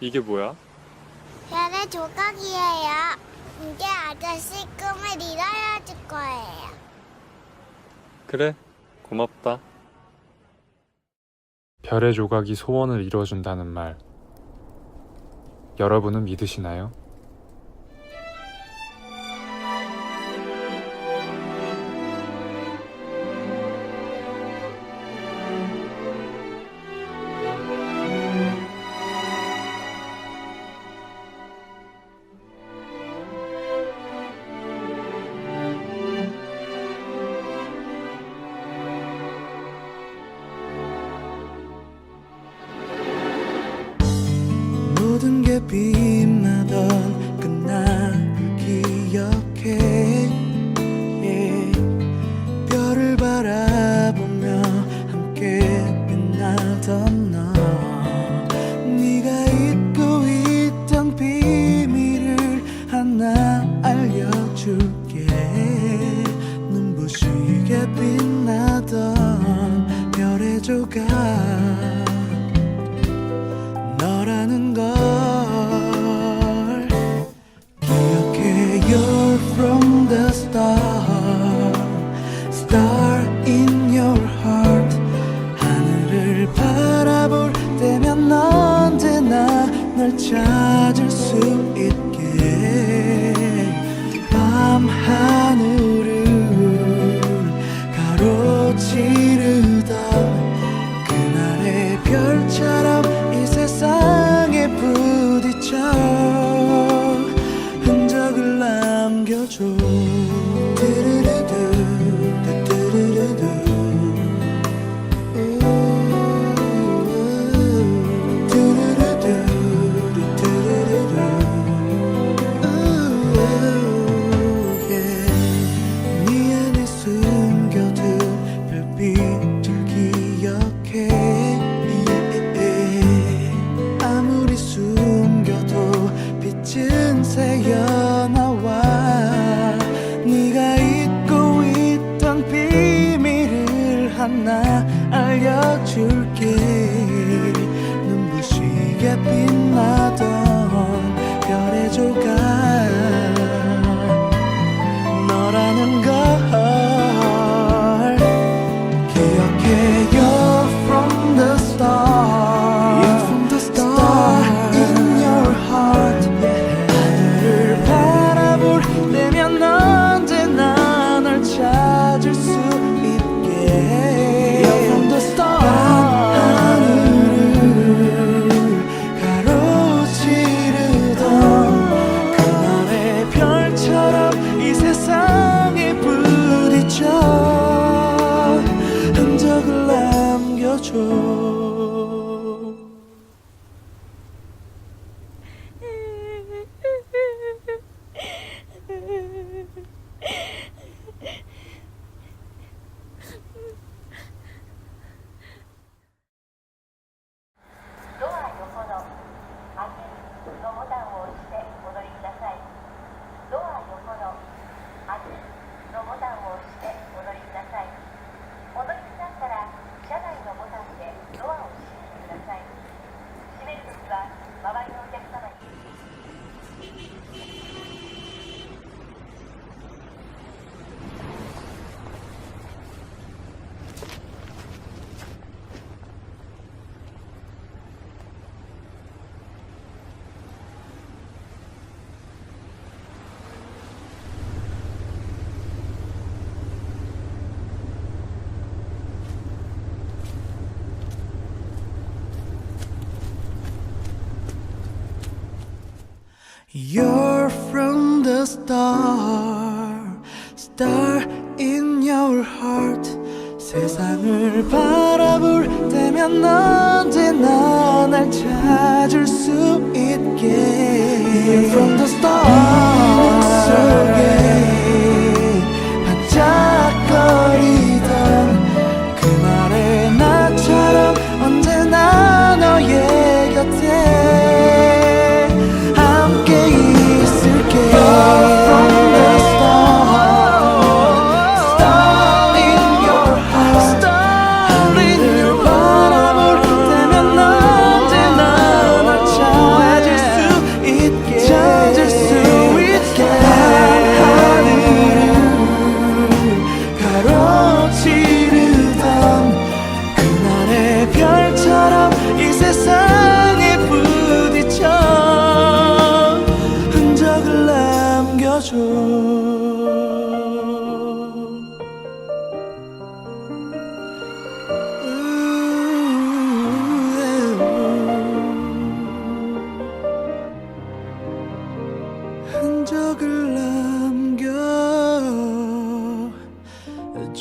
이게 뭐야? 별의 조각이에요. 이제 아저씨 꿈을 이뤄줄 거예요. 그래, 고맙다. 별의 조각이 소원을 이루어준다는 말. 여러분은 믿으시나요? 모든 게 빛나던 그날 기억해. yeah. 별을 바라보며 함께 빛나던 너. 네가 잊고 있던 비밀을 하나 알려줄게. 눈부시게 빛나던 별의 조각. 너라는 것 choro. You're from the star, star in your heart. 세상을 바라볼 때면 언제나 날 찾을 수 있게. You're from the star.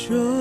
show.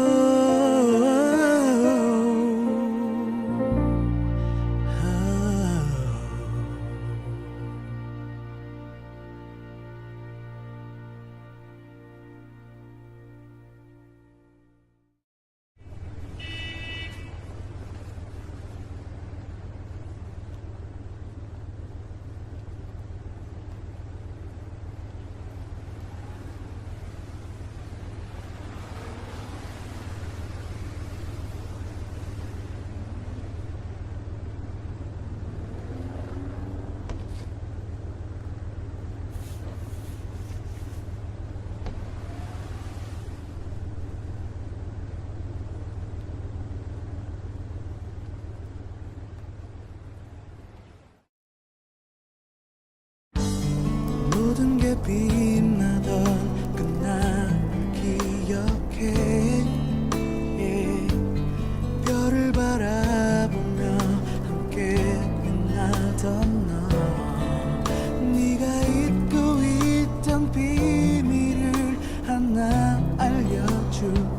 있